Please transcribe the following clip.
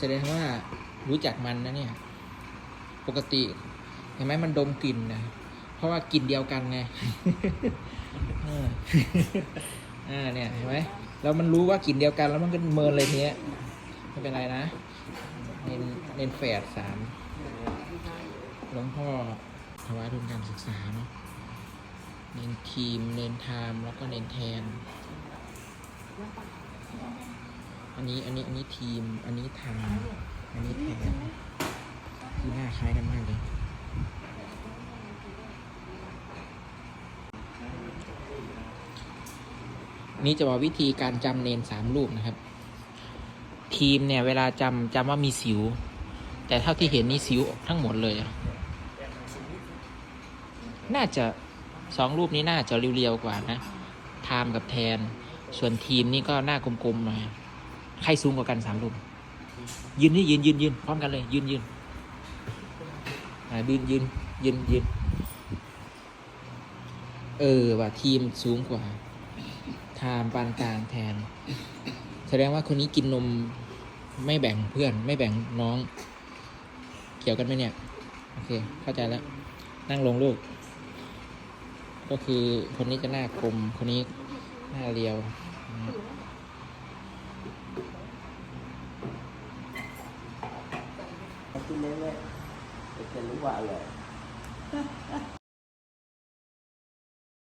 แสดงว่ารู้จักมันนะเนี่ย ปกติ เห็นไหมมันดมกลิ่นนะเพราะว่ากลิ่นเดียวกันไงอ่าเนี่ยเห็นไหมแล้วมันรู้ว่ากลิ่นเดียวกัน แล้วมันก็เมินเลยทีเนี้ยไม่เป็นไรนะเน้นเน้นแฝดสามหลวงพ่อถวายทุนการศึกษาเนาะเน้นทีม เน้นไทม์แล้วก็เน้นแทน อันนี้อันนี้อันนี้ทีม อันนี้ไทม์อันนี้แทนที่หน้าคล้ายกันมากเลยนี่จะบอกวิธีการจำเนนสามรูปนะครับ ทีมเนี่ยเวลาจำจำว่ามีสิว แต่เท่าที่เห็นนี่สิวทั้งหมดเลย น่าจะสองรูปนี้น่าจะเรียวๆกว่านะไทม์กับแทน ส่วนทีมนี่ก็หน้ากลมๆหน่อย ใครสูงกว่ากันสามรูปยืนนี่ยืนยืนยืนพร้อมกันเลย ยืนยืนยืนยืนยืนยืนเออว่าทีมสูงกว่าไทม์ปานกลางแทน แสดงว่าคนนี้กินนมไม่แบ่งเพื่อน ไม่แบ่งน้อง เกี่ยวกันไหมเนี่ย โอเค เข้าใจแล้ว นั่งลงลูก ก็คือคนนี้จะหน้ากลมคนนี้หน้าเรียว นะครับกินเรื่อยๆจะรู้ว่าอร่อย